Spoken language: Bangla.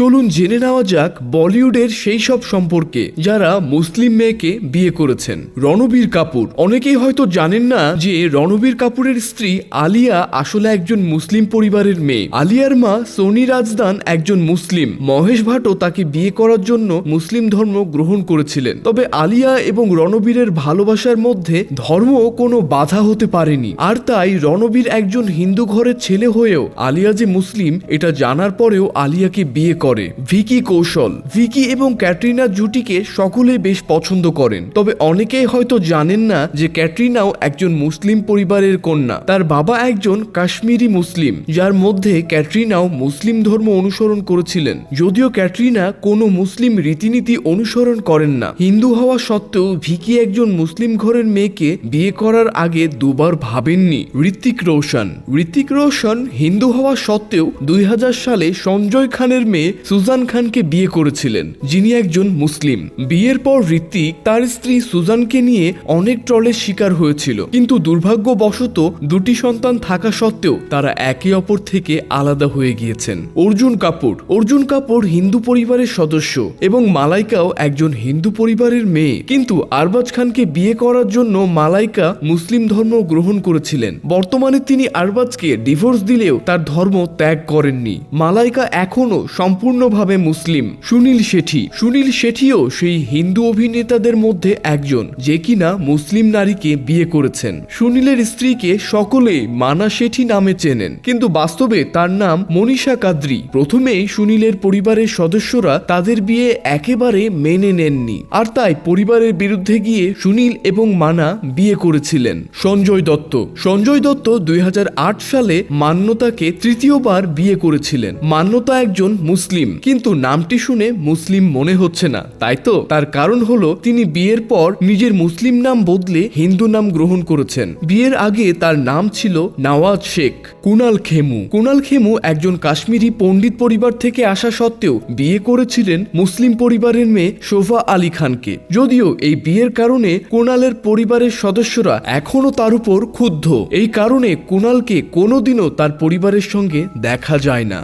চলুন জেনে নেওয়া যাক বলিউডের সেই সব সম্পর্কে, যারা মুসলিম মেয়েকে বিয়ে করেছেন। রণবীর কাপুর। অনেকেই হয়তো জানেন না যে রণবীর কাপুরের স্ত্রী আলিয়া আসলে একজন মুসলিম পরিবারের মেয়ে। আলিয়ার মা সোনি রাজদান একজন মুসলিম। মহেশ ভাটও তাকে বিয়ে করার জন্য মুসলিম ধর্ম গ্রহণ করেছিলেন। তবে আলিয়া এবং রণবীরের ভালোবাসার মধ্যে ধর্ম কোনো বাধা হতে পারেনি। আর তাই রণবীর একজন হিন্দু ঘরের ছেলে হয়েও আলিয়া যে মুসলিম, এটা জানার পরেও আলিয়াকে বিয়ে করে ভিকি কৌশল। ভিকি এবং ক্যাটরিনা জুটিকে সকলে বেশ পছন্দ করেন। তবে অনেকেই হয়তো জানেন না যে ক্যাটরিনাও একজন মুসলিম পরিবারের কন্যা। তার বাবা একজন কাশ্মীরি মুসলিম, যার মধ্যে ক্যাটরিনাও মুসলিম ধর্ম অনুসরণ করেছিলেন। যদিও ক্যাটরিনা কোনো মুসলিম রীতিনীতি অনুসরণ করেন না। হিন্দু হওয়া সত্ত্বেও ভিকি একজন মুসলিম ঘরের মেয়েকে বিয়ে করার আগে দুবার ভাবেননি। ঋত্বিক রোশন। ঋত্বিক রোশন হিন্দু হওয়া সত্ত্বেও দুই হাজার সালে সঞ্জয় খানের মেয়ে সুজান খানকে বিয়ে করেছিলেন, যিনি একজন মুসলিম। বিয়ের পর ঋত্বিক তার স্ত্রী সুজানকে নিয়ে অনেক ট্রলের শিকার হয়েছিল। কিন্তু দুর্ভাগ্যবশত দুটি সন্তান থাকা সত্ত্বেও তারা একে অপর থেকে আলাদা হয়ে গিয়েছেন। অর্জুন কাপুর। অর্জুন কাপুর হিন্দু পরিবারের সদস্য এবং মালাইকাও একজন হিন্দু পরিবারের মেয়ে। কিন্তু আরবাজ খানকে বিয়ে করার জন্য মালাইকা মুসলিম ধর্ম গ্রহণ করেছিলেন। বর্তমানে তিনি আরবাজকে ডিভোর্স দিলেও তার ধর্ম ত্যাগ করেননি। মালাইকা এখনও সম্পূর্ণভাবে মুসলিম। সুনীল শেঠি। সুনীল শেঠিও সেই হিন্দু অভিনেতাদের মধ্যে একজন, যে কিনা মুসলিম নারীকে বিয়ে করেছেন। সুনীলের স্ত্রীকে সকলেই মানা শেঠি নামে চেনেন। কিন্তু বাস্তবে তার নাম মনীষা কাদ্রি। প্রথমেই সুনীলের পরিবারের সদস্যরা তাদের বিয়ে একেবারে মেনে নেননি। আর তাই পরিবারের বিরুদ্ধে গিয়ে সুনীল এবং মানা বিয়ে করেছিলেন। সঞ্জয় দত্ত। সঞ্জয় দত্ত দুই হাজার আট সালে মান্যতাকে তৃতীয়বার বিয়ে করেছিলেন। মান্যতা একজন মুসলিম কিন্তু নামটি শুনে মুসলিম মনে হচ্ছে না, তাই তো? তার কারণ হলো, তিনি বিয়ের পর নিজের মুসলিম নাম বদলে হিন্দু নাম গ্রহণ করেছেন। বিয়ের আগে তার নাম ছিল নওয়াজ শেখ। কুনাল খেমু। কুনাল খেমু একজন কাশ্মীরি পণ্ডিত পরিবার থেকে আসা সত্ত্বেও বিয়ে করেছিলেন মুসলিম পরিবারের মেয়ে শোভা আলী খানকে। যদিও এই বিয়ের কারণে কুনালের পরিবারের সদস্যরা এখনও তার উপর ক্ষুব্ধ। এই কারণে কুনালকে কোনোদিনও তার পরিবারের সঙ্গে দেখা যায় না।